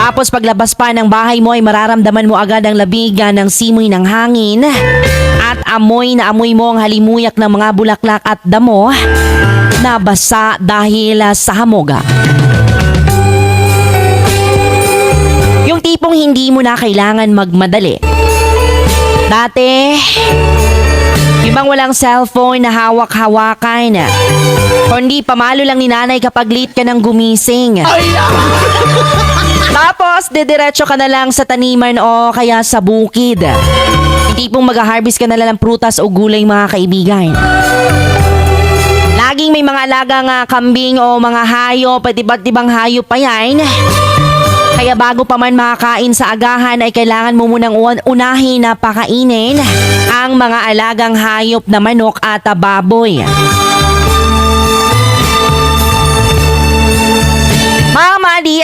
Tapos paglabas pa ng bahay mo ay mararamdaman mo agad ang labigan ng simoy ng hangin at amoy na amoy mo ang halimuyak ng mga bulaklak at damo na basa dahil ah, sa hamoga. Yung tipong hindi mo na kailangan magmadali. Dati, yung walang cellphone na hawak-hawakan. Kundi pamalo lang ni nanay kapag late ka ng gumising. Tapos, didiretso ka na lang sa taniman o kaya sa bukid. Hindi pong mag-harvest ka na lang ng prutas o gulay mga kaibigan. Laging may mga alagang ah, kambing o mga hayop at iba't ibang hayop pa yan. Kaya bago pa man makakain sa agahan ay kailangan mo munang un- unahin na pakainin ang mga alagang hayop na manok at baboy.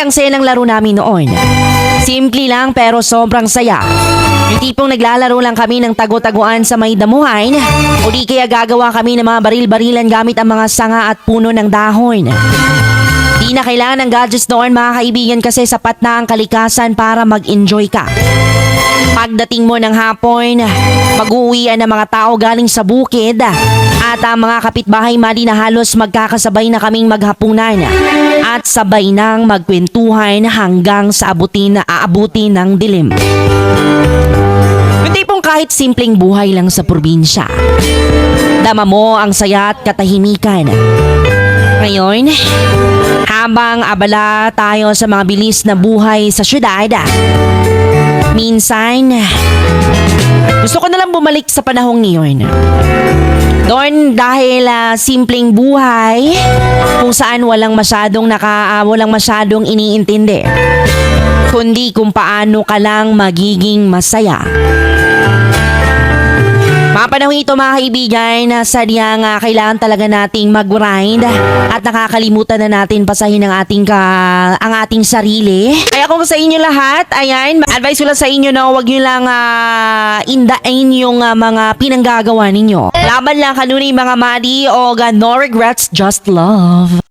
Mali ang saya laro namin noon. Simple lang pero sobrang saya. Yung tipong naglalaro lang kami ng tago-taguan sa may damuhan o di kaya gagawa kami ng mga baril-barilan gamit ang mga sanga at puno ng dahon. Di na kailangan ng gadgets noon mga kaibigan kasi sapat na ang kalikasan para mag-enjoy ka. Pagdating mo ng hapon, mag-uwian ng mga tao galing sa bukid at ang mga kapitbahay mali na halos magkakasabay na kaming maghapunan at sabay nang magkwentuhan hanggang sa abutin na aabutin ng dilim. Yung tipong kahit simpleng buhay lang sa probinsya. Dama mo ang saya at katahimikan. Ngayon, habang abala tayo sa mga bilis na buhay sa syudad, minsan, gusto ko na lang bumalik sa panahong niyon. Doon dahil ah, simpleng buhay kung saan walang masyadong naka ah, walang masyadong iniintindi kundi kung paano ka lang magiging masaya. Mga panahon ito mga kaibigan na sadyang ah, kailangan talaga nating mag-grind at nakakalimutan na natin pasahin ang ating ka, ang ating sarili. Kaya kung sa inyo lahat, ayan, advice ko lang sa inyo na huwag nyo lang ah, indain yung ah, mga pinanggagawa ninyo. Laban lang kanunay mga mali o ga, no regrets, just love.